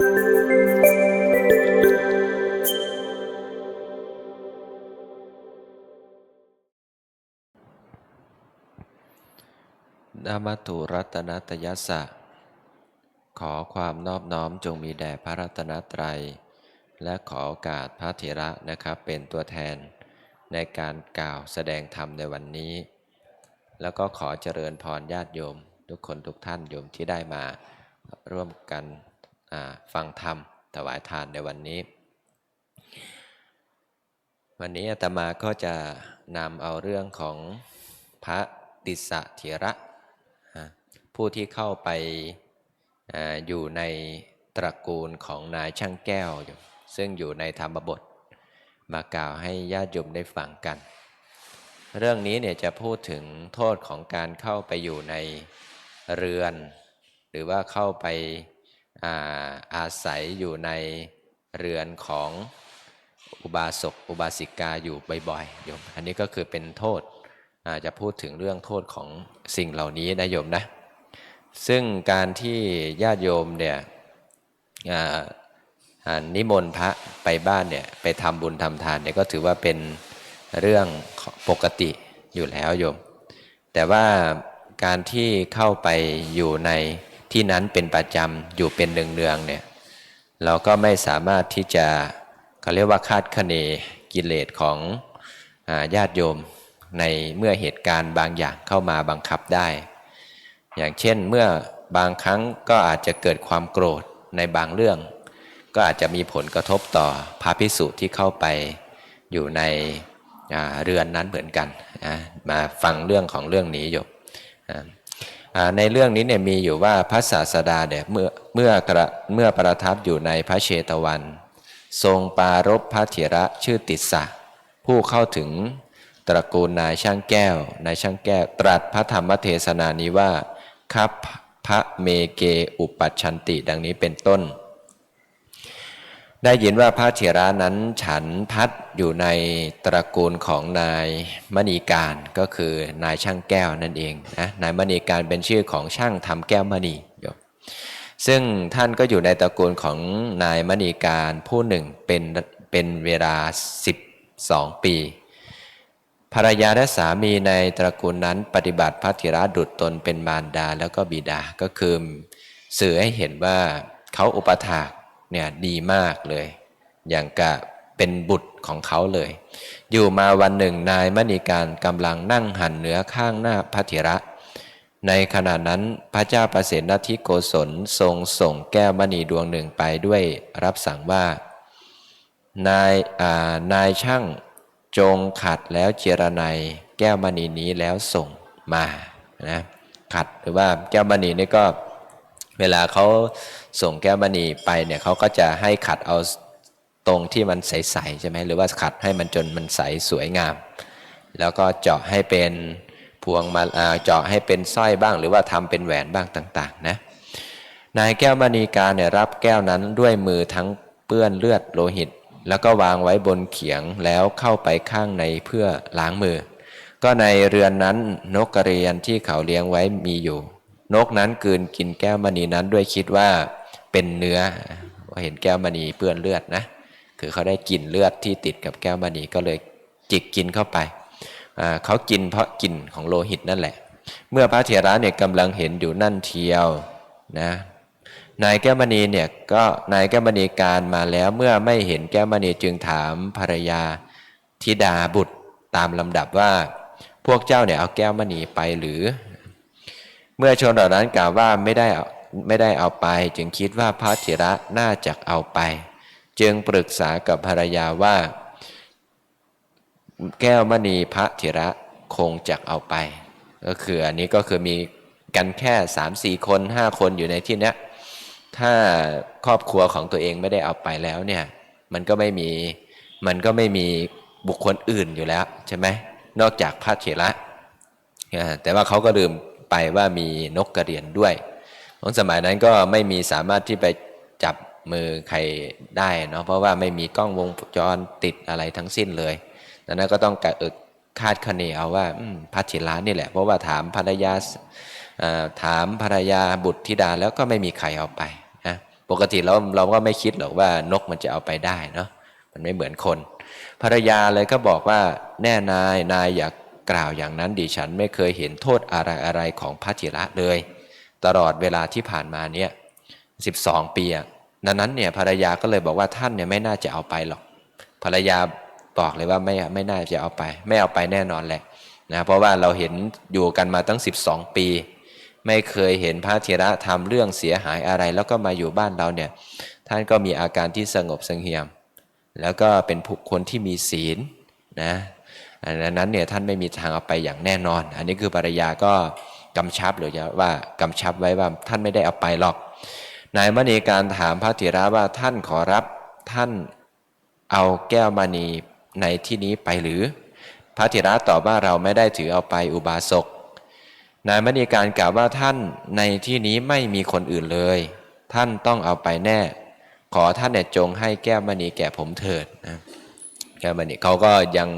นามัตุรัตนตยัสสะ ขอความนอบน้อมจงมีแด่พระรัตนตรัย และขอโอกาสพระเถระนะครับเป็นตัวแทนในการกล่าวแสดงธรรมในวันนี้ แล้วก็ขอเจริญพรญาติโยม ทุกคนทุกท่านโยมที่ได้มาร่วมกัน ฟังธรรมถวายทานในวันนี้ วันนี้อาตมาก็จะนำเอาเรื่องของพระติสสะเถระผู้ที่เข้าไปออยู่ในตระกูลของนายช่างแก้วอยู่ซึ่งอยู่ในธรรมบท มากล่าวให้ญาติโยมได้ฟังกัน เรื่องนี้เนี่ยจะพูดถึงโทษของการเข้าไปอยู่ในเรือน หรือว่าเข้าไป อาศัยอยู่ในเรือนของอุบาสกอุบาสิกาอยู่บ่อยๆโยม อันนี้ก็คือเป็นโทษจะพูดถึงเรื่องโทษของสิ่งเหล่านี้นะโยมนะ ซึ่งการที่ญาติโยมเนี่ยนิมนต์พระไปบ้านเนี่ยไปทำบุญทำทานเนี่ยก็ถือว่าเป็นเรื่องปกติอยู่แล้วโยม แต่ว่าการที่เข้าไปอยู่ใน ที่นั้นเป็นประจำอยู่เป็นเนืองๆเนี่ยเราก็ไม่สามารถที่จะเขาเรียกว่าคาดคะเนกิเลสของญาติโยมในเมื่อเหตุการณ์บางอย่างเข้ามาบังคับได้ อย่างเช่นเมื่อบางครั้งก็อาจจะเกิดความโกรธในบางเรื่อง ก็อาจจะมีผลกระทบต่อพระพิสุที่เข้าไปอยู่ในเรือนนั้นเหมือนกันมาฟังเรื่องของเรื่องนี้อยู่ ในเรื่องนี้เนี่ยมีอยู่ว่าพระศาสดาเนี่ยเมื่อเมื่อกระเมื่อประทับอยู่ในพระเชตวัน ทรงปรารบพระเถระชื่อติสสะผู้เข้าถึงตระกูลนายช่างแก้วนายช่างแก้ว ตรัสพระธรรมเทศนานี้ว่าคับพระเมเกอุปัชชันติดังนี้เป็นต้น ได้ยินว่าพระเถระนั้นฉันพัดอยู่ในตระกูลของนายมณีการก็คือนายช่างแก้วนั่นเองนะนายมณีการเป็นชื่อของช่างทำแก้วมณีโยมซึ่งท่านก็อยู่ในตระกูลของนายมณีการผู้หนึ่งเป็นเป็นเวลา 12 ปี ภรรยาและสามีในตระกูลนั้นปฏิบัติพระเถระดุจตนเป็นมารดาแล้วก็บิดาก็คือสื่อให้เห็นว่าเขาอุปถาก เนี่ยดีมากเลย อย่างกับเป็นบุตรของเขาเลย อยู่มาวันหนึ่งนายมณีการกำลังนั่งหันเหนือข้างหน้าพระเถระ ในขณะนั้นพระเจ้าประเสนทิโกศลทรงส่งแก้วมณีดวงหนึ่งไปด้วยรับสั่งว่า นายนายช่างจงขัดแล้วเจรไนยแก้วมณีนี้แล้วส่งมานะขัดหรือว่าแก้วมณีนี่ก็เวลาเขาส่งแก้วมณีไปเนี่ยเขาก็จะให้ขัดเอาตรงที่มันใสๆใช่ไหมหรือว่าขัดให้มันจนมันใสสวยงาม แล้วก็เจาะให้เป็นพวงมาเจาะให้เป็นสร้อยบ้าง หรือว่าทำเป็นแหวนบ้างต่างๆนะนายแก้วมณีการเนี่ยรับแก้วนั้นด้วยมือทั้งเปื้อนเลือดโลหิต แล้วก็วางไว้บนเขียงแล้วเข้าไปข้างในเพื่อล้างมือ ก็ในเรือนนั้นนกกระเรียนที่เขาเลี้ยงไว้มีอยู่ นกนั้นกืนกินแก้วมณีนั้นด้วยคิดว่าเป็นเนื้อว่าเห็นแก้วมณีเปื้อนเลือดนะคือเขาได้กลิ่นเลือดที่ติดกับแก้วมณีก็เลยจิกกินเข้าไปเขากินเพราะกลิ่นของโลหิตนั่นแหละ เมื่อพระเถระเนี่ยกำลังเห็นอยู่นั่นเทียวนะนายแก้วมณีเนี่ยก็นายแก้วมณีการมาแล้วเมื่อไม่เห็นแก้วมณีจึงถามภรรยาธิดาบุตรตามลำดับว่า พวกเจ้าเนี่ยเอาแก้วมณีไปหรือ เมื่อชนเหล่านั้นกล่าวว่าไม่ได้ไม่ได้เอาไป จึงคิดว่าพระเถระน่าจะเอาไป จึงปรึกษากับภรรยาว่า แก้วมณีพระเถระคงจะเอาไป ก็คืออันนี้ก็คือมีกันแค่สามสี่คนห้าคนอยู่ในที่นี้ถ้าครอบครัวของตัวเองไม่ได้เอาไปแล้วเนี่ยมันก็ไม่มีมันก็ไม่มีบุคคลอื่นอยู่แล้วใช่ไหมนอกจากพระเถระแต่ว่าเขาก็ลืม ไปว่ามีนกกระเรียนด้วยของสมัยนั้นก็ไม่มีสามารถที่ไปจับมือใครได้เนาะเพราะว่าไม่มีกล้องวงจรติดอะไรทั้งสิ้นเลยดังนั้นก็ต้องกะเอิกคาดคะเนเอาว่าพระเถระนี่แหละ เพราะว่าถามภรรยาอ่าถามภรรยาบุตรธิดาแล้วก็ไม่มีใครเอาไปนะปกติเราเราก็ไม่คิดหรอกว่านกมันจะเอาไปได้เนาะมันไม่เหมือนคน ภรรยาเลยก็บอกว่าแน่นายนายอยาก กล่าวอย่างนั้นดิฉันไม่เคยเห็นโทษอะไรอะไรของพระธิระเลย ตลอดเวลาที่ผ่านมาเนี่ยสิบสองปีดังนั้นเนี่ยภรรยาก็เลยบอกว่าท่านเนี่ยไม่น่าจะเอาไปหรอก ภรรยาบอกเลยว่าไม่ไม่น่าจะเอาไป ไม่เอาไปแน่นอนแหละนะเพราะว่าเราเห็นอยู่กันมาตั้ง 12 ปี ไม่เคยเห็นพระเถระทำเรื่องเสียหายอะไร แล้วก็มาอยู่บ้านเราเนี่ยท่านก็มีอาการที่สงบสงี่ยม แล้วก็เป็นผู้คนที่มีศีลนะ อันนั้นเนี่ยท่านไม่มีทางเอาไปอย่างแน่นอน อันนี้คือภรรยาก็กำชับหรือว่ากำชับไว้ว่าท่านไม่ได้เอาไปหรอก นายมณีการถามพระเถระว่าท่านขอรับท่านเอาแก้วมณีในที่นี้ไปหรือ พระเถระตอบว่าเราไม่ได้ถือเอาไปอุบาสกนายมณีการกล่าวว่าท่านในที่นี้ไม่มีคนอื่นเลย ท่านต้องเอาไปแน่ ขอท่านเนี่ยจงให้แก้วมณีแก่ผมเถิดนะแก้วมณีเขาก็ยัง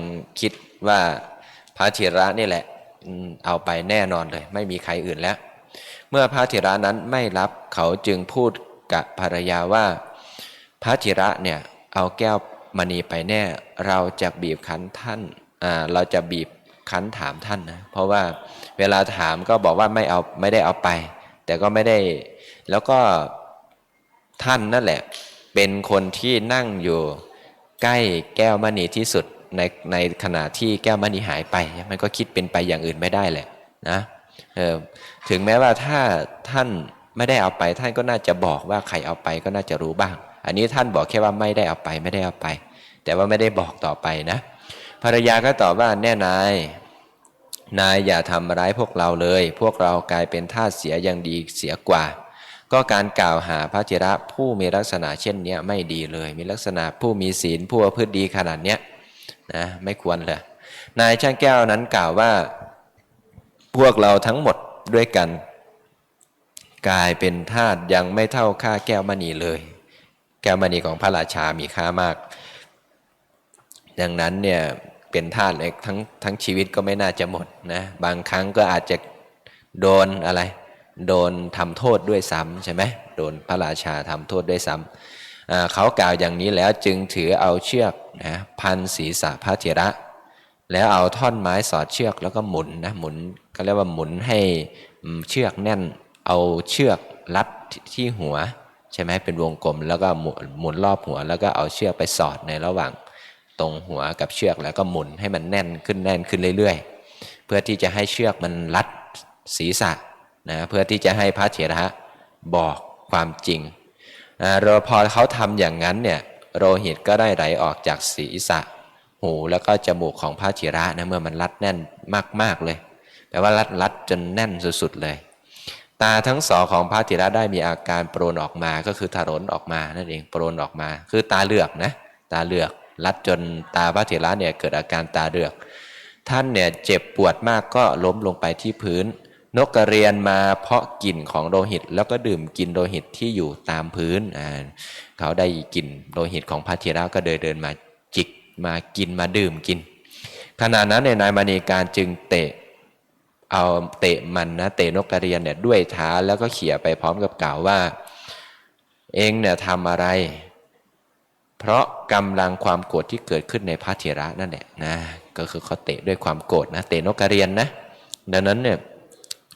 คิด ว่าพระเถระนี่แหละเอาไปแน่นอนเลย ไม่มีใครอื่นแล้ว เมื่อพระเถระนั้นไม่รับเขาจึงพูดกับภรรยาว่า พระเถระเนี่ยเอาแก้วมณีไปแน่ เราจะบีบคั้นท่านเราจะบีบคั้นถามท่านนะเพราะว่าเวลาถามก็บอกว่าไม่เอาไม่ได้เอาไป แต่ก็ไม่ได้ แล้วก็ท่านนั่นแหละ เป็นคนที่นั่งอยู่ใกล้แก้วมณีที่สุด ในในขณะที่แก้วมณีหายไป มันก็คิดเป็นไปอย่างอื่นไม่ได้แหละนะถึงแม้ว่าถ้าท่านไม่ได้เอาไป ท่านก็น่าจะบอกว่าใครเอาไปก็น่าจะรู้บ้าง อันนี้ท่านบอกแค่ว่าไม่ได้เอาไปไม่ได้เอาไป แต่ว่าไม่ได้บอกต่อไปนะ ภรรยาก็ตอบว่าแน่นายนายอย่าทำร้ายพวกเราเลย พวกเรากลายเป็นทาเสียยังดีเสียกว่า ก็การกล่าวหาพระเจระผู้มีลักษณะเช่นนี้ไม่ดีเลย มีลักษณะผู้มีศีลผู้ประพฤติดีขนาดเนี้ย นะไม่ควรเลยนายช่างแก้วนั้นกล่าวว่า พวกเราทั้งหมดด้วยกัน กลายเป็นทาสยังไม่เท่าค่าแก้วมณีเลย แก้วมณีของพระราชามีค่ามาก ดังนั้นเนี่ยเป็นทาสเลยทั้งทั้งชีวิตก็ไม่น่าจะหมดนะบางครั้งก็อาจจะโดนอะไร โดนทำโทษด้วยซ้ำใช่ไหมโดนพระราชาทำโทษด้วยซ้ำอ่า เขากล่าวอย่างนี้แล้วจึงถือเอาเชือกนะพันศีรษะพระเถระ แล้วเอาท่อนไม้สอดเชือกแล้วก็หมุนนะหมุนก็เรียกว่าหมุนให้เชือกแน่น เอาเชือกรัดที่หัว ใช่ไหมเป็นวงกลม แล้วก็หมุนรอบหัว แล้วก็เอาเชือกไปสอดในระหว่างตรงหัวกับเชือกแล้วก็หมุนให้มันแน่นขึ้นแน่นขึ้นเรื่อย ๆ เพื่อที่จะให้เชือกมันรัดศีรษะนะเพื่อที่จะให้พระเถระบอกความจริง เราพอเขาทำอย่างนั้นเนี่ยโลหิตก็ได้ไหลออกจากศีรษะ หูแล้วก็จมูกของพระเถระนะเมื่อมันรัดแน่นมากๆเลยแปลว่ารัดรัดจนแน่นสุดๆเลย ตาทั้งสองของพระเถระได้มีอาการโปรนออกมาก็คือถลนออกมานั่นเองโปรนออกมา คือตาเหลือกนะตาเหลือก รัดจนตาพระเถระเนี่ยเกิดอาการตาเหลือก ท่านเนี่ยเจ็บปวดมากก็ล้มลงไปที่พื้น นกกระเรียนมาเพาะกลิ่นของโลหิต แล้วก็ดื่มกินโลหิตที่อยู่ตามพื้นอ่าเขาได้กลิ่นโลหิตของพระเถระก็เดินเดินมาจิกมากินมาดื่มกิน ขณะนั้นเนี่ยนายมณีการจึงเตะเอาเตะมันนะเตะนกกระเรียนเนี่ยด้วยเท้าแล้วก็เขี่ยไปพร้อมกับกล่าวว่า เองเนี่ยทำอะไร เพราะกำลังความโกรธที่เกิดขึ้นในพระเถระนั่นแหละนะก็คือเขาเตะด้วยความโกรธนะเตะนกกระเรียนนะดังนั้นเนี่ย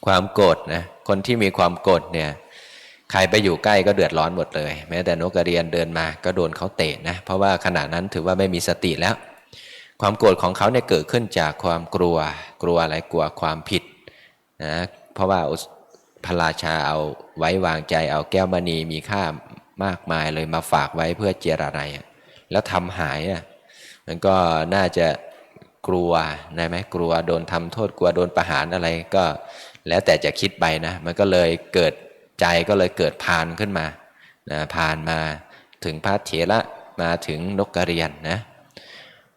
ความโกรธนะคนที่มีความโกรธเนี่ยใครไปอยู่ใกล้ก็เดือดร้อนหมดเลย แม้แต่นกกระเรียนเดินมาก็โดนเขาเตะนะเพราะว่าขณะนั้นถือว่าไม่มีสติแล้ว ความโกรธของเขาเนี่ยเกิดขึ้นจากความกลัว กลัวอะไรกลัวความผิดนะเพราะว่าพระราชาเอาไว้วางใจเอาแก้วมณีมีค่ามากมายเลยมาฝากไว้เพื่อเจรอะไร แล้วทำหายอะมันก็น่าจะกลัวได้ไหมกลัวโดนทำโทษกลัวโดนประหารอะไรก็ แล้วแต่จะคิดไปนะ มันก็เลยเกิดใจก็เลยเกิดพานขึ้นมานะพานมาถึงพระเถระมาถึงนกกระเรียนนะ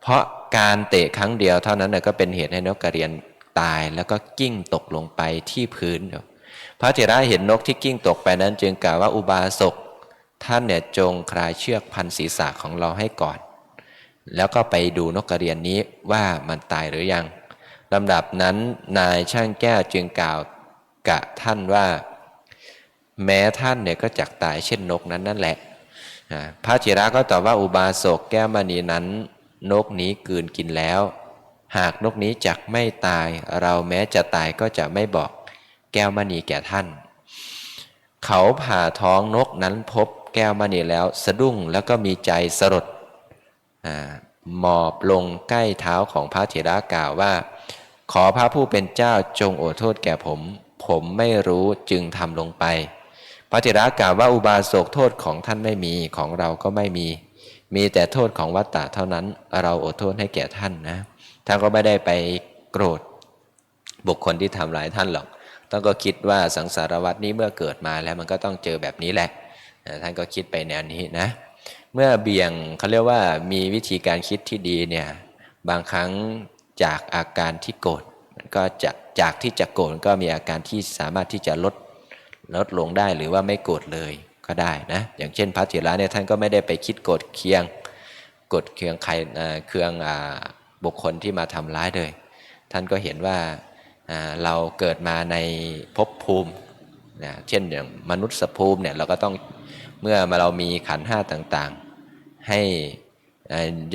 เพราะการเตะครั้งเดียวเท่านั้นนะก็เป็นเหตุให้นกกระเรียนตายแล้วก็กิ้งตกลงไปที่พื้น พระเถระเห็นนกที่กิ้งตกไปนั้น จึงกล่าวว่าอุบาสกท่านเนี่ยจงคลายเชือกพันศีรษะของเราให้ก่อน แล้วก็ไปดูนกกระเรียนนี้ว่ามันตายหรือยัง ลำดับนั้นนายช่างแก้วจึงกล่าวกะท่านว่า แม้ท่านเนี่ยก็จักตายเช่นนกนั้นนั่นแหละ พระจิระก็ตอบว่าอุบาสกแก้วมณีนั้น นกนี้กืนกินแล้ว หากนกนี้จักไม่ตาย เราแม้จะตายก็จะไม่บอกแก้วมณีแก่ท่าน เขาผ่าท้องนกนั้นพบแก้วมณีแล้วสะดุ้งแล้วก็มีใจสลดหมอบลงใกล้เท้าของพระเถระกล่าวว่า ขอพระผู้เป็นเจ้าจงโอโทษแก่ผม ผมไม่รู้จึงทำลงไป พระเถระกล่าวว่าอุบาสกโทษของท่านไม่มีของเราก็ไม่มี มีแต่โทษของวัตตะเท่านั้น เราโอโทษให้แก่ท่านนะท่านก็ไม่ได้ไปโกรธ บุคคลที่ทำร้ายท่านหรอกต้องก็คิดว่าสังสารวัตนี้เมื่อเกิดมาแล้วมันก็ต้องเจอแบบนี้แหละท่านก็คิดไปแนวนี้นะ เมื่อเบี่ยงเขาเรียกว่ามีวิธีการคิดที่ดีเนี่ยบางครั้ง จากอาการที่โกรธมันก็จะจากที่จะโกรธก็มีอาการที่สามารถที่จะลดลดลงได้หรือว่าไม่โกรธเลยก็ได้นะอย่างเช่นพระเถระเนี่ยท่านก็ไม่ได้ไปคิดโกรธเคียงโกดเคืองใครเคืองอบุคคลที่มาทำร้ายเลย ท่านก็เห็นว่าเราเกิดมาในภพภูมินะเช่นอย่างมนุษย์ภูมิเนี่ยเราก็ต้องเมื่อมาเรามีขันห้าต่างๆ ให้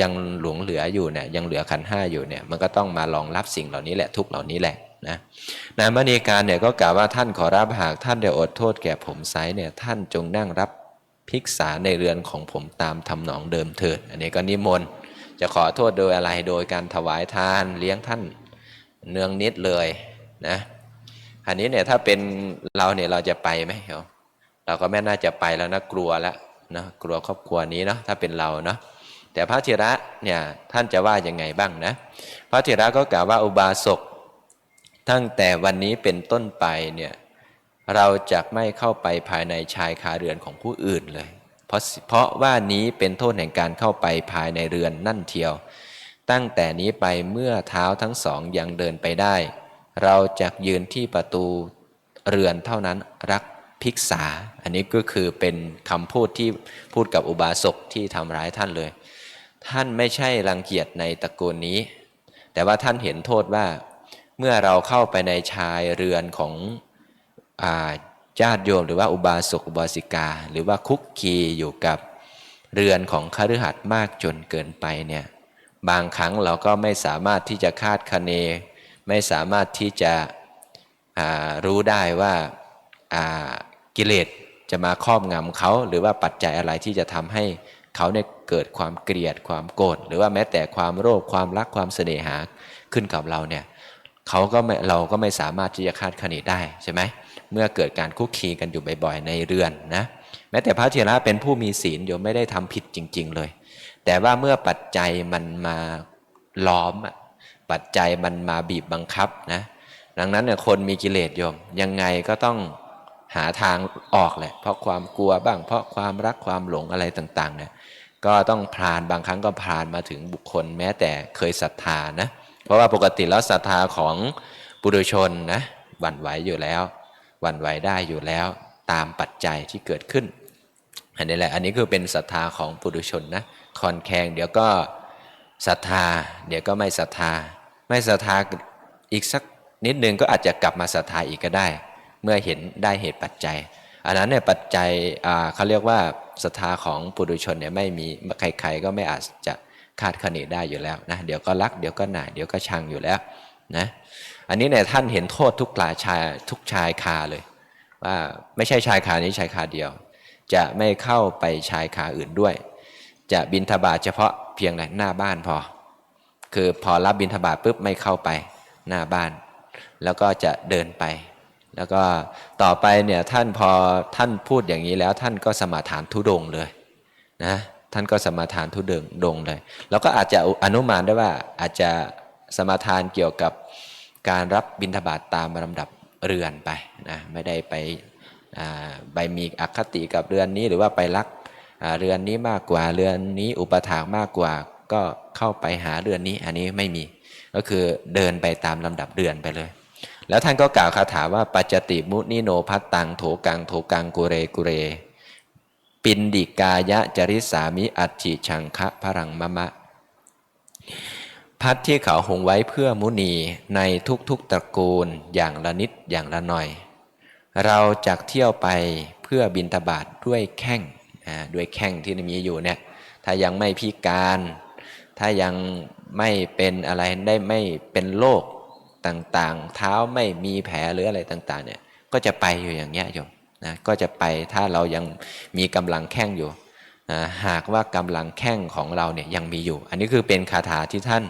ยังหลงเหลืออยู่เนี่ยยังเหลือขันห้าอยู่เนี่ยมันก็ต้องมารองรับสิ่งเหล่านี้แหละทุกเหล่านี้แหละนะนามณีการเนี่ยก็กล่าวว่าท่านขอรับหากท่านได้อดโทษแก่ผมไซเนี่ยท่านจงนั่งรับภิกษาในเรือนของผมตามทำหนองเดิมเถิด อันนี้ก็นิมนต์จะขอโทษโดยอะไรโดยการถวายทานเลี้ยงท่านเนืองนิดเลยนะอันนี้เนี่ยถ้าเป็นเราเนี่ยเราจะไปไหมเหรอเราก็ไม่น่าจะไปแล้วนะกลัวแล้วนะกลัวครอบครัวนี้เนาะถ้าเป็นเราเนาะ แต่พระเถระเนี่ยท่านจะว่ายังไงบ้างนะ พระเถระก็กล่าวว่าอุบาสกตั้งแต่วันนี้เป็นต้นไปเนี่ยเราจะไม่เข้าไปภายในชายคาเรือนของผู้อื่นเลย เพราะเพราะว่านี้เป็นโทษแห่งการเข้าไปภายในเรือนนั่นเทียว ตั้งแต่นี้ไปเมื่อเท้าทั้งสองยังเดินไปได้ เราจะยืนที่ประตูเรือนเท่านั้นรักภิกษา อันนี้ก็คือเป็นคำพูดที่พูดกับอุบาสกที่ทำร้ายท่านเลย ท่านไม่ใช่รังเกียจในตระกูลนี้ แต่ว่าท่านเห็นโทษว่า เมื่อเราเข้าไปในชายเรือนของอาญาติโยม หรือว่าอุบาสกอุบาสิกา หรือว่าคุกคีอยู่กับเรือนของคฤหัสถ์มากจนเกินไปเนี่ยบางครั้งเราก็ไม่สามารถที่จะคาดคะเน ไม่สามารถที่จะรู้ได้ว่าอ่ากิเลสจะมาครอบงำเขา หรือว่าปัจจัยอะไรที่จะทำให้เขาเนี่ย เกิดความเกลียดความโกรธหรือว่าแม้แต่ความโลภความรักความเสน่หาขึ้นกับเราเนี่ยเขาก็ไม่เราก็ไม่สามารถที่จะคาดคะเนได้ใช่ไหมเมื่อเกิดการคุกคีกันอยู่บ่อยๆ ในเรือนนะแม้แต่พระเถระเป็นผู้มีศีลโยมไม่ได้ทำผิดจริง ๆ เลย แต่ว่าเมื่อปัจจัยมันมาล้อมปัจจัยมันมาบีบบังคับนะดังนั้นเนี่ยคนมีกิเลสโยมยังไงก็ต้องหาทางออกแหละเพราะความกลัวบ้าง เพราะความรักความหลงอะไรต่างๆเนี่ย ก็ต้องพรานบางครั้งก็พรานมาถึงบุคคล แม้แต่เคยศรัทธานะเพราะว่าปกติแล้วศรัทธาของปุถุชนนะหวั่นไหวอยู่แล้วหวั่นไหวได้อยู่แล้วตามปัจจัยที่เกิดขึ้น อันนี้แหละอันนี้คือเป็นศรัทธาของปุถุชนนะคอนแคงเดี๋ยวก็ศรัทธา เดี๋ยวก็ไม่ศรัทธา ไม่ศรัทธาอีกสักนิดนึงก็อาจจะกลับมาศรัทธาอีกก็ได้ เมื่อเห็นได้เหตุปัจจัย อันนั้นเนี่ยปัจจัยเขาเรียกว่า ศรัทธาของปุถุชนเนี่ยไม่มีใครๆก็ไม่อาจจะคาดคะเนได้อยู่แล้วนะเดี๋ยวก็รักเดี๋ยวก็หน่ายเดี๋ยวก็ชังอยู่แล้วนะอันนี้เนี่ยท่านเห็นโทษทุกกลาชายทุกชายคาเลย ว่าไม่ใช่ชายคานี้ชายคาเดียว จะไม่เข้าไปชายคาอื่นด้วย จะบินทบาทเฉพาะเพียงหน้าบ้านพอ คือพอรับบินทบาทปุ๊บไม่เข้าไปหน้าบ้าน แล้วก็จะเดินไป แล้วก็ต่อไปเนี่ยท่านพอท่านพูดอย่างนี้แล้วท่านก็สมาทานทุดงเลยนะท่านก็สมาทานทุดงดงเลย แล้วก็อาจจะอนุมานได้ว่าอาจจะสมาทานเกี่ยวกับการรับบิณฑบาตตามลำดับเรือนไปนะไม่ได้ไปไปมีอคติกับเรือนนี้หรือว่าไปรักเรือนนี้มากกว่าเรือนนี้อุปถากมากกว่าก็เข้าไปหาเรือนนี้อันนี้ไม่มี ก็คือเดินไปตามลำดับเรือนไปเลย แล้วท่านก็กล่าวคาถาว่าปัจจติมุนิโนพัตตังโถกังโถกังกุเรกุเร ปินดิกายะจริสามิอัจฉิชังคะพรังมะมะ พัดที่เขาหงไว้เพื่อมุนีในทุกๆตระกูลอย่างละนิดอย่างละหน่อย เราจักเที่ยวไปเพื่อบินทบาทด้วยแข้งด้วยแข้งที่มีอยู่เนี่ยถ้ายังไม่พิการ ถ้ายังไม่เป็นอะไรได้ไม่เป็นโรค ต่างๆ เท้าไม่มีแผลหรืออะไรต่างๆเนี่ยก็จะไปอยู่อย่างเงี้ยโยมนะก็จะไปถ้าเรายังมีกำลังแข้งอยู่นะหากว่ากำลังแข้งของเราเนี่ยยังมีอยู่ อันนี้คือเป็นคาถาที่ท่าน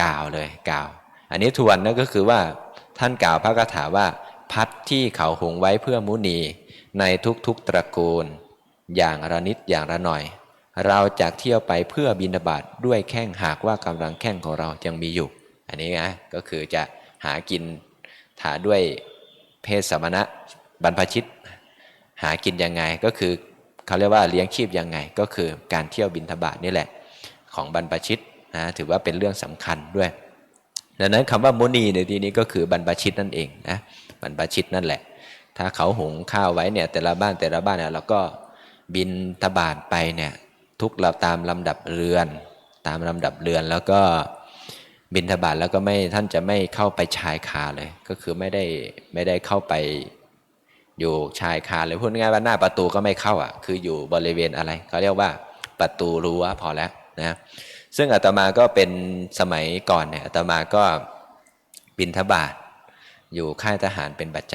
กล่าวเลยกล่าว อันนี้ทวนนั่นก็คือว่าท่านกล่าวพระคาถาว่า พัดที่เขาหุงไว้เพื่อมุนี ในทุกๆตระกูล อย่างระนิดอย่างละหน่อย เราจากเที่ยวไปเพื่อบินบาตด้วยแข้งหากว่ากำลังแข้งของเรายังมีอยู่ อันนี้นะก็คือจะหากินถาด้วยเพศสมณะบรรพชิต หากินยังไงก็คือเขาเรียกว่าเลี้ยงชีพยังไง ก็คือการเที่ยวบินทบาทนี่แหละของบรรพชิตนะถือว่าเป็นเรื่องสำคัญด้วย ดังนั้นคำว่ามุนีในที่นี้ก็คือบรรพชิตนั่นเองนะบรรพชิตนั่นแหละ ถ้าเขาหุงข้าวไว้เนี่ยแต่ละบ้านแต่ละบ้านเนี่ยเราก็บินทบาทไปเนี่ยทุกเราตามลำดับเรือน ตามลำดับเรือนแล้วก็ บินทบาทแล้วก็ไม่ท่านจะไม่เข้าไปชายคาเลย ก็คือไม่ได้ไม่ได้เข้าไปอยู่ชายคาเลยพูดง่ายๆว่าหน้าประตูก็ไม่เข้าอะ คืออยู่บริเวณอะไรเขาเรียกว่าประตูรั้วพอแล้วนะซึ่งอาตมาก็เป็นสมัยก่อนเนี่ยอาตมาก็บินทบาทอยู่ค่ายทหารเป็นประจ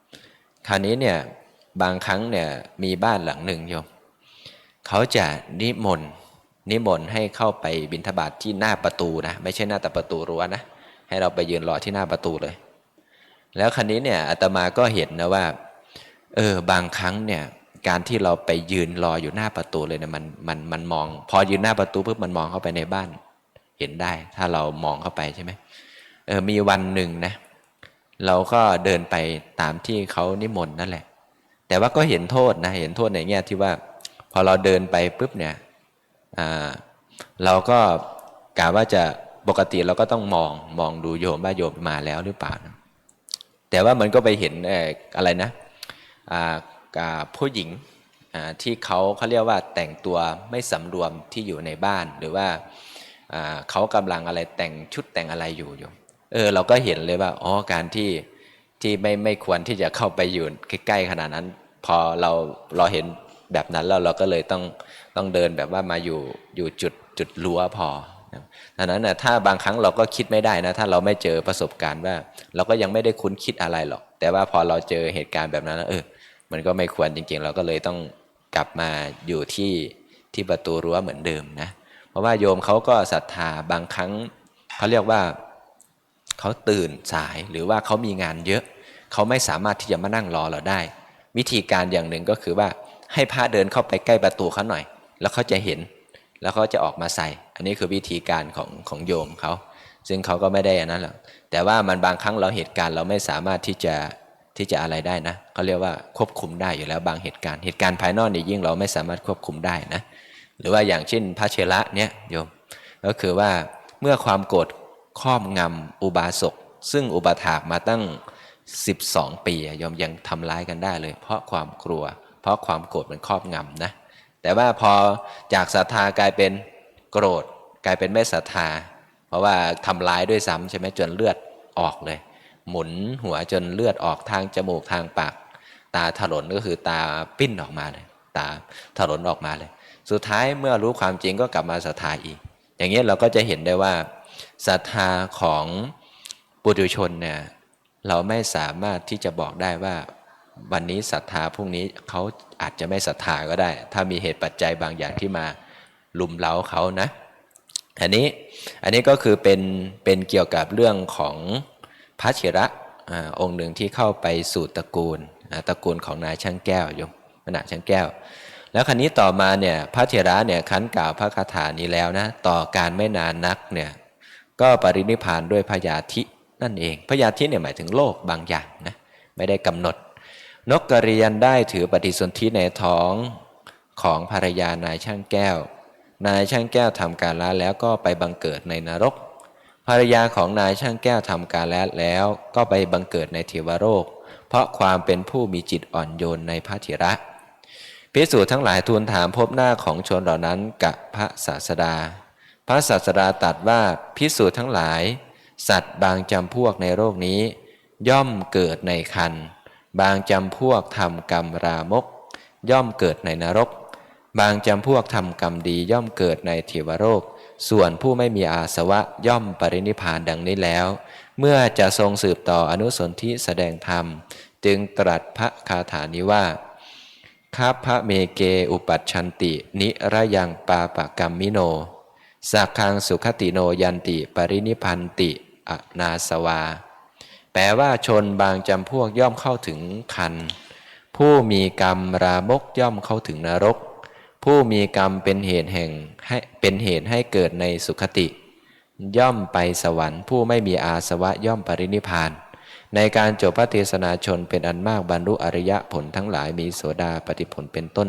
ำคราวนี้เนี่ยบางครั้งเนี่ยมีบ้านหลังหนึ่งโยมเขาจะนิมนต์ นิมนต์ให้เข้าไปบิณฑบาตที่หน้าประตูนะไม่ใช่หน้าแต่ประตูรั้วนะให้เราไปยืนรอที่หน้าประตูเลย แล้วครั้นี้เนี่ยอาตมาก็เห็นนะว่าเออบางครั้งเนี่ยการที่เราไปยืนรออยู่หน้าประตูเลยเนี่ยมันมันมันมอง พอยืนหน้าประตูปุ๊บมันมองเข้าไปในบ้าน เห็นได้ ถ้าเรามองเข้าไปใช่ไหมเออมีวันหนึ่งนะเราก็เดินไปตามที่เขานิมนต์นั่นแหละ แต่ว่าก็เห็นโทษนะเห็นโทษในแง่ที่ว่า พอเราเดินไปปุ๊บเนี่ย เราก็กะว่าจะปกติเราก็ต้องมองมองดูโยมว่าโยมมาแล้วหรือเปล่านะแต่ว่ามันก็ไปเห็นอะไรนะผู้หญิงที่เขาเขาเรียกว่าแต่งตัวไม่สำรวมที่อยู่ในบ้าน หรือว่าเขากำลังอะไรแต่งชุดแต่งอะไรอยู่โยมเออเราก็เห็นเลยว่าอ๋อการที่ที่ไม่ไม่ควรที่จะเข้าไปอยู่ใกล้ๆขนาดนั้น พอเราเราเห็น แบบนั้นแล้วเราก็เลยต้องต้องเดินแบบว่ามาอยู่อยู่จุดจุดรั้วพอดังนั้นนะถ้าบางครั้งเราก็คิดไม่ได้นะ ถ้าเราไม่เจอประสบการณ์ว่า เราก็ยังไม่ได้คุ้นคิดอะไรหรอก แต่ว่าพอเราเจอเหตุการณ์แบบนั้นเออมันก็ไม่ควรจริงๆ เราก็เลยต้องกลับมาอยู่ที่ที่ประตูรั้วเหมือนเดิมนะ เพราะว่าโยมเขาก็ศรัทธาบางครั้งเขาเรียกว่าเขาตื่นสายหรือว่าเขามีงานเยอะ เขาไม่สามารถที่จะมานั่งรอเราได้ วิธีการอย่างหนึ่งก็คือว่า ให้พระเดินเข้าไปใกล้ประตูเขาหน่อย แล้วเขาจะเห็น แล้วเขาจะออกมาใส่ อันนี้คือวิธีการของของโยมเขา ซึ่งเขาก็ไม่ได้อันนั้นหรอก แต่ว่ามันบางครั้งเราเหตุการณ์เราไม่สามารถที่จะที่จะอะไรได้นะเขาเรียกว่าควบคุมได้อยู่แล้วบางเหตุการณ์ เหตุการณ์ภายนอกนี่ยิ่งเราไม่สามารถควบคุมได้นะ หรือว่าอย่างเช่นพระเชละเนี่ยโยม ก็คือว่าเมื่อความโกรธครอบงำอุบาสกซึ่งอุปถากมาตั้ง 12 ปีโยมยังทำร้ายกันได้เลย เพราะความกลัว เพราะความโกรธมันครอบงำนะแต่ว่าพอจากศรัทธากลายเป็นโกรธ กลายเป็นไม่ศรัทธา เพราะว่าทำร้ายด้วยซ้ำใช่ไหมจนเลือดออกเลย หมุนหัวจนเลือดออกทางจมูกทางปาก ตาถลนก็คือตาปิ้นออกมาเลย ตาถลนออกมาเลย สุดท้ายเมื่อรู้ความจริงก็กลับมาศรัทธาอีก อย่างนี้เราก็จะเห็นได้ว่าศรัทธาของปุถุชนเนี่ยเราไม่สามารถที่จะบอกได้ว่า วันนี้ศรัทธาพรุ่งนี้เขาอาจจะไม่ศรัทธาก็ได้ ถ้ามีเหตุปัจจัยบางอย่างที่มาลุมเล้าเขานะ อันนี้อันนี้ก็คือเป็นเป็นเกี่ยวกับเรื่องของพระเชระอองค์หนึ่งที่เข้าไปสู่ตระกูลตระกูลของนายช่างแก้วโยมนาช่างแก้ว แล้วคันนี้ต่อมาเนี่ยพระเถระเนี่ยคันกล่าวพระคาถานี้แล้วนะต่อการไม่นานนักเนี่ยก็ปรินิพานด้วยพยาธินั่นเองพยาธิเนี่ยหมายถึงโรคบางอย่างนะไม่ได้กำหนด นกกระเรียนได้ถือปฏิสนธิในท้องของภรรยานายช่างแก้ว นายช่างแก้วทำการละแล้วก็ไปบังเกิดในนรก ภรรยาของนายช่างแก้วทำการละแล้วก็ไปบังเกิดในเทวโลกเพราะความเป็นผู้มีจิตอ่อนโยนในพระเถระพิสูจน์ทั้งหลายทูลถามพบหน้าของชนเหล่านั้นกับพระศาสดา พระศาสดาตรัสว่าพิสูจน์ทั้งหลาย สัตว์บางจำพวกในโลกนี้ ย่อมเกิดในคัน บางจำพวกทำกรรมรามก ย่อมเกิดในนรก บางจำพวกทำกรรมดีย่อมเกิดในเทวโลกส่วนผู้ไม่มีอาสวะย่อมปรินิพานดังนี้แล้ว เมื่อจะทรงสืบต่ออนุสนธิแสดงธรรม จึงตรัสพระคาถานี้ว่าข้าพระเมเกอุปัชันติ นิระยังปาปกรรมมิโนสักคังสุขติโนยันติ ปรินิพันติอนาสวา แปลว่าชนบางจำพวกย่อมเข้าถึงคัน ผู้มีกรรมรามกย่อมเข้าถึงนรก ผู้มีกรรมเป็นเหตุแห่งให้เป็นเหตุให้เกิดในสุขติ ย่อมไปสวรรค์ ผู้ไม่มีอาสวะย่อมปรินิพาน ในการจบพระเทศนาชนเป็นอันมากบรรลุอริยผลทั้งหลายมีโสดาปฏิผลเป็นต้น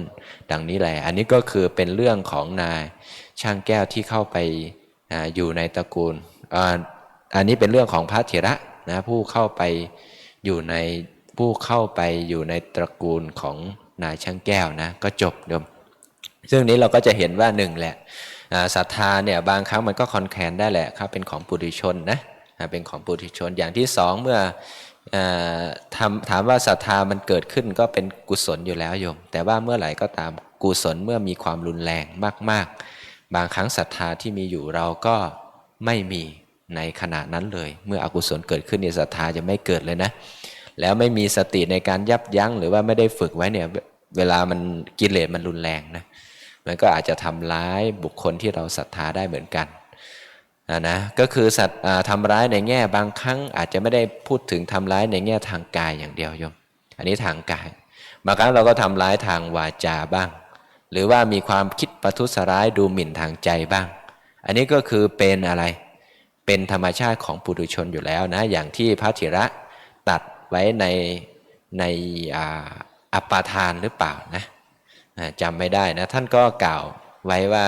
ดังนี้แหละ อันนี้ก็คือเป็นเรื่องของนายช่างแก้วที่เข้าไปอยู่ในตระกูล อันนี้เป็นเรื่องของพระเถระ นะผู้เข้าไปอยู่ในผู้เข้าไปอยู่ในตระกูลของนายช่างแก้วนะก็จบโยมซึ่งนี้เราก็จะเห็นว่าหนึ่งแหละศรัทธาเนี่ยบางครั้งมันก็คอนแคนได้แหละครับเป็นของปุถุชนนะเป็นของปุถุชนอย่างที่สองเมื่ออาถามว่าศรัทธามันเกิดขึ้นก็เป็นกุศลอยู่แล้วโยม แต่ว่าเมื่อไหร่ก็ตามกุศลเมื่อมีความรุนแรงมาก ๆ บางครั้งศรัทธาที่มีอยู่เราก็ไม่มี ในขณะนั้นเลย เมื่ออกุศลเกิดขึ้นเนี่ยศรัทธาจะไม่เกิดเลยนะ แล้วไม่มีสติในการยับยั้งหรือว่าไม่ได้ฝึกไว้เนี่ยเวลามันกิเลสมันรุนแรงนะมันก็อาจจะทำร้ายบุคคลที่เราศรัทธาได้เหมือนกันนะนะก็คือสัตว์ทำร้ายในแง่บางครั้งอาจจะไม่ได้พูดถึงทำร้ายในแง่ทางกายอย่างเดียวโยม อันนี้ทางกายบางครั้งเราก็ทำร้ายทางวาจาบ้าง หรือว่ามีความคิดประทุษร้ายดูหมิ่นทางใจบ้าง อันนี้ก็คือเป็นอะไร เป็นธรรมชาติของปุถุชนอยู่แล้วนะอย่างที่พระเถระตัดไว้ในในอัปปาทานหรือเปล่านะจำไม่ได้นะท่านก็กล่าวไว้ว่า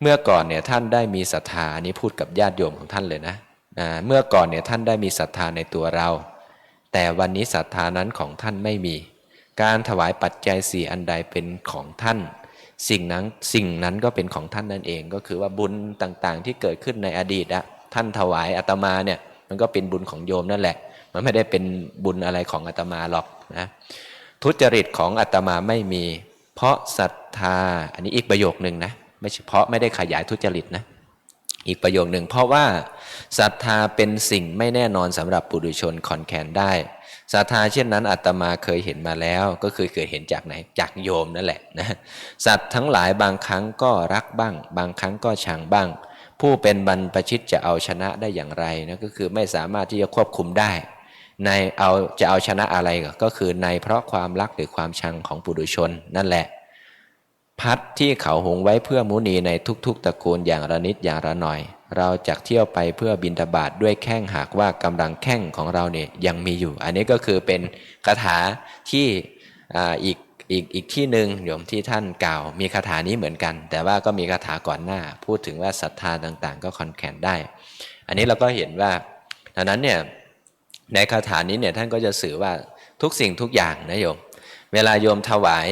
เมื่อก่อนเนี่ยท่านได้มีศรัทธาอันนี้พูดกับญาติโยมของท่านเลยนะเมื่อก่อนเนี่ยท่านได้มีศรัทธาในตัวเรา แต่วันนี้ศรัทธานั้นของท่านไม่มี การถวายปัจจัยสี่อันใดเป็นของท่าน สิ่งนั้นสิ่งนั้นก็เป็นของท่านนั่นเอง ก็คือว่าบุญต่างๆ ที่เกิดขึ้นในอดีตอะท่านถวายอาตมาเนี่ยมันก็เป็นบุญของโยมนั่นแหละ มันไม่ได้เป็นบุญอะไรของอาตมาหรอกนะทุจริตของอาตมาไม่มี เพราะศรัทธาอันนี้อีกประโยคหนึ่งนะไม่ใช่เพาะไม่ได้ขยายทุจริตนะอีกประโยคหนึ่งเพราะว่าศรัทธาเป็นสิ่งไม่แน่นอนสำหรับปุถุชนคอนแคนได้ ศรัทธาเช่นนั้นอาตมาเคยเห็นมาแล้วก็คือเคยเห็นจากไหนจากโยมนั่นแหละนะสัตว์ทั้งหลายบางครั้งก็รักบ้าง บางครั้งก็ชังบ้าง ผู้เป็นบรรพชิตจะเอาชนะได้อย่างไรนะก็คือไม่สามารถที่จะควบคุมได้ ในเอาจะเอาชนะอะไรก็คือในเพราะความรักหรือความชังของปุถุชนนั่นแหละ พัดที่เขาหงไว้เพื่อมุนีในทุกๆตระกูลอย่างระนิดอย่างละหน่อย เราจะเที่ยวไปเพื่อบินทบาทด้วยแข้งหากว่ากำลังแข้งของเราเนี่ยยังมีอยู่ อันนี้ก็คือเป็นคาถาที่อีกอีกอีกที่หนึ่งโยมที่ท่านกล่าว มีคาถานี้เหมือนกัน แต่ว่าก็มีคาถาก่อนหน้า พูดถึงว่าศรัทธาต่างๆ ก็คอนแคนได้ อันนี้เราก็เห็นว่าดังนั้นเนี่ยในคาถานี้เนี่ยท่านก็จะสื่อว่าทุกสิ่งทุกอย่างนะโยม เวลาโยมถวาย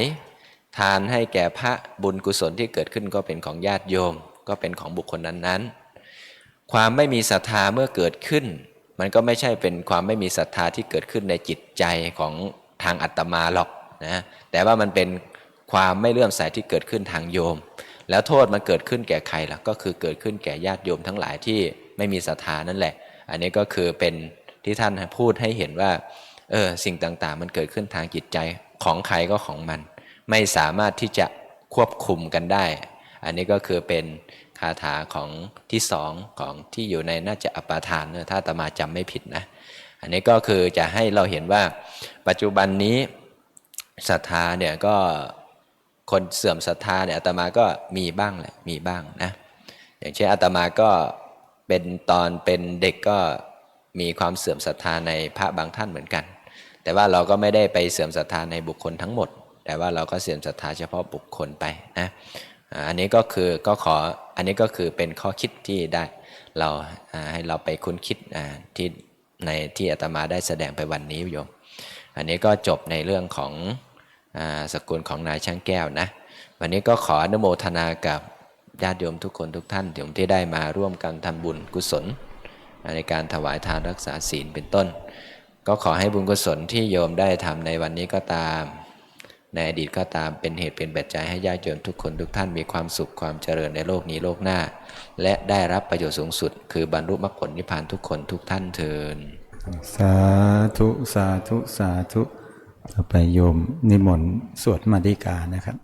ทานให้แก่พระบุญกุศลที่เกิดขึ้นก็เป็นของญาติโยม ก็เป็นของบุคคลนั้นๆ ความไม่มีศรัทธาเมื่อเกิดขึ้น มันก็ไม่ใช่เป็นความไม่มีศรัทธาที่เกิดขึ้นในจิตใจของทางอัตมาหรอกนะแต่ว่ามันเป็นความไม่เลื่อมใสที่เกิดขึ้นทางโยม แล้วโทษมันเกิดขึ้นแก่ใครล่ะก็คือเกิดขึ้นแก่ญาติโยมทั้งหลายที่ไม่มีศรัทธานั่นแหละ อันนี้ก็คือเป็นที่ท่านพูดให้เห็นว่าเออสิ่งต่างๆ มันเกิดขึ้นทางจิตใจของใครก็ของมัน ไม่สามารถที่จะควบคุมกันได้ อันนี้ก็คือเป็นาถาของที่สองของที่อยู่ในน่าจะอปาทานเนอะถ้าอาตมาจำไม่ผิดนะ อันนี้ก็คือจะให้เราเห็นว่าปัจจุบันนี้ศรัทธาเนี่ยก็คนเสื่อมศรัทธาเนี่ยอาตมาก็มีบ้างแหละมีบ้างนะ อย่างเช่นอาตมาก็เป็นตอนเป็นเด็กก็มีความเสื่อมศรัทธาในพระบางท่านเหมือนกัน แต่ว่าเราก็ไม่ได้ไปเสื่อมศรัทธาในบุคคลทั้งหมด แต่ว่าเราก็เสื่อมศรัทธาเฉพาะบุคคลไปนะ อันนี้ก็คือก็ขออันนี้ก็คือเป็นข้อคิดที่ได้เราให้เราไปคุ้นคิดที่ในที่อาตมาได้แสดงไปวันนี้โยม อันนี้ก็จบในเรื่องของอสกุลของนายช่างแก้วนะวันนี้ก็ขออนุโมทนากับญาติโยมทุกคนทุกท่านโยมที่ได้มาร่วมกันทำบุญกุศล ในการถวายทานรักษาศีลเป็นต้น ก็ขอให้บุญกุศลที่โยมได้ทำในวันนี้ก็ตาม ในอดีตก็ตามเป็นเหตุเป็นปัจจัยให้ญาติโยมทุกคนทุกท่านมีความสุขความเจริญในโลกนี้โลกหน้า และได้รับประโยชน์สูงสุด คือบรรลุมรรคผลนิพพานทุกคนทุกท่านเทินสาธุสาธุสาธุต่อไปโยมนิมนต์สวดมาดิกานะครับ